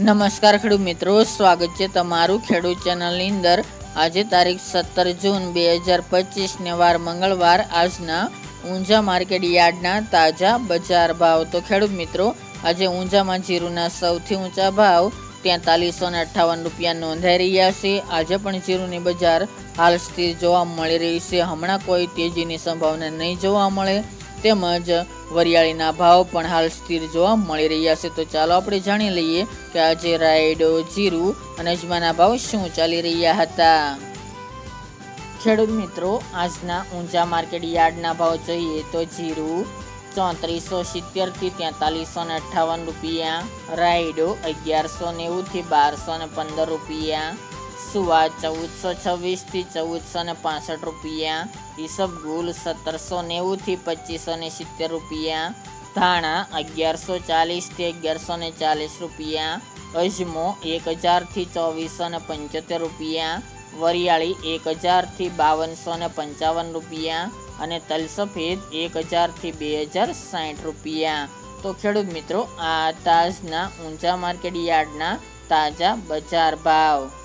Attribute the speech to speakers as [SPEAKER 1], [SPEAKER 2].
[SPEAKER 1] નમસ્કાર ખેડૂત મિત્રો, સ્વાગત છે તમારું ખેડૂત ચેનલની અંદર. આજે તારીખ સત્તર જૂન બે હજાર પચીસને વાર મંગળવાર, આજના ઊંઝા માર્કેટ યાર્ડના તાજા બજાર ભાવ. તો ખેડૂત મિત્રો, આજે ઊંઝામાં જીરુના સૌથી ઊંચા ભાવ તેતાલીસો ને અઠ્ઠાવન રૂપિયા નોંધાઈ રહ્યા છે. આજે પણ જીરુની બજાર હાલ સ્થિર જોવા મળી રહી છે. હમણાં કોઈ તેજીની સંભાવના નહીં જોવા મળે. તેમજ વરિયાળીના ભાવ પણ હાલ સ્થિર જોવા મળી રહ્યા છે. તો ચાલો આપણે જાણી લઈએ કે આજે રાયડો, જીરું અને અજમાના ભાવ શું ચાલી રહ્યા હતા. ખેડૂત મિત્રો, આજના ઊંચા માર્કેટ યાર્ડના ભાવ જોઈએ તો જીરું ચોત્રીસો સિત્તેરથી તેતાલીસો ને અઠ્ઠાવન રૂપિયા, રાયડો અગિયારસો નેવુંથી બારસો ને પંદર રૂપિયા સુવા ચૌદસો છવ્વીસથી ચૌદસો ને પાસઠ રૂપિયા. ઈસબગુલ સત્તરસો નેવુંથી પચીસો ને સિત્તેર રૂપિયા. ધાણા, અગિયારસો ચાલીસથી અગિયારસો ને ચાલીસ રૂપિયા. અજમો, એક હજારથી ચોવીસો ને પંચોતેર રૂપિયા. વરિયાળી, એક હજારથી બાવનસો ને પંચાવન રૂપિયા. અને તલસફેદ, એક હજારથી બે હજાર સાઠ રૂપિયા. તો ખેડૂત મિત્રો, આ તાજના ઊંચા માર્કેટ યાર્ડના તાજા બજાર ભાવ.